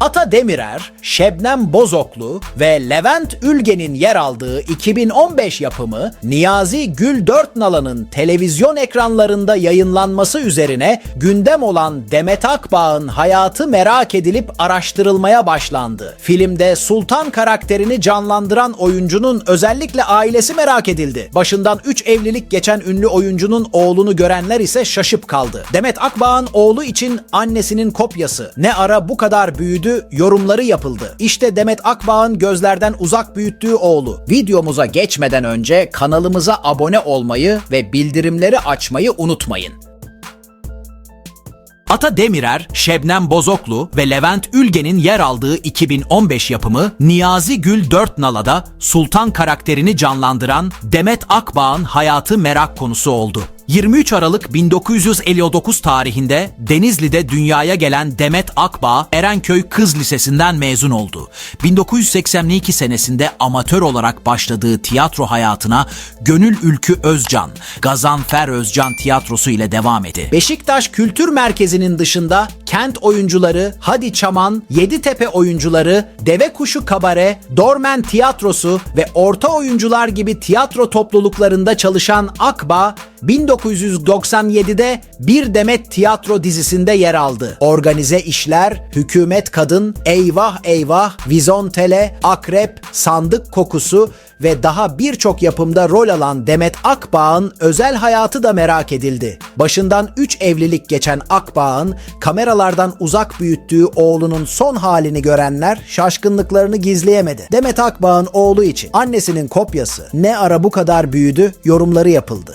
Ata Demirer, Şebnem Bozoklu ve Levent Ülgen'in yer aldığı 2015 yapımı Niyazi Gül Dörtnalan'ın televizyon ekranlarında yayınlanması üzerine gündem olan Demet Akbağ'ın hayatı merak edilip araştırılmaya başlandı. Filmde Sultan karakterini canlandıran oyuncunun özellikle ailesi merak edildi. Başından 3 evlilik geçen ünlü oyuncunun oğlunu görenler ise şaşıp kaldı. Demet Akbağ'ın oğlu için annesinin kopyası ne ara bu kadar büyüdü yorumları yapıldı. İşte Demet Akbağ'ın gözlerden uzak büyüttüğü oğlu. Videomuza geçmeden önce kanalımıza abone olmayı ve bildirimleri açmayı unutmayın. Ata Demirer, Şebnem Bozoklu ve Levent Ülgen'in yer aldığı 2015 yapımı Niyazi Gül Dörtnala'da Sultan karakterini canlandıran Demet Akbağ'ın hayatı merak konusu oldu. 23 Aralık 1959 tarihinde Denizli'de dünyaya gelen Demet Akbağ Erenköy Kız Lisesi'nden mezun oldu. 1982 senesinde amatör olarak başladığı tiyatro hayatına Gönül Ülkü Özcan, Gazanfer Özcan tiyatrosu ile devam etti. Beşiktaş Kültür Merkezi'nin dışında kent oyuncuları, Hadi Çaman, Yeditepe oyuncuları, Deve Kuşu Kabare, Dormen Tiyatrosu ve orta oyuncular gibi tiyatro topluluklarında çalışan Akbağ, 1997'de Bir Demet Tiyatro dizisinde yer aldı. Organize işler, Hükümet Kadın, Eyvah Eyvah, Vizontele, Akrep, Sandık Kokusu ve daha birçok yapımda rol alan Demet Akbağ'ın özel hayatı da merak edildi. Başından 3 evlilik geçen Akbağ'ın kameralardan uzak büyüttüğü oğlunun son halini görenler şaşkınlıklarını gizleyemedi. Demet Akbağ'ın oğlu için annesinin kopyası ne ara bu kadar büyüdü yorumları yapıldı.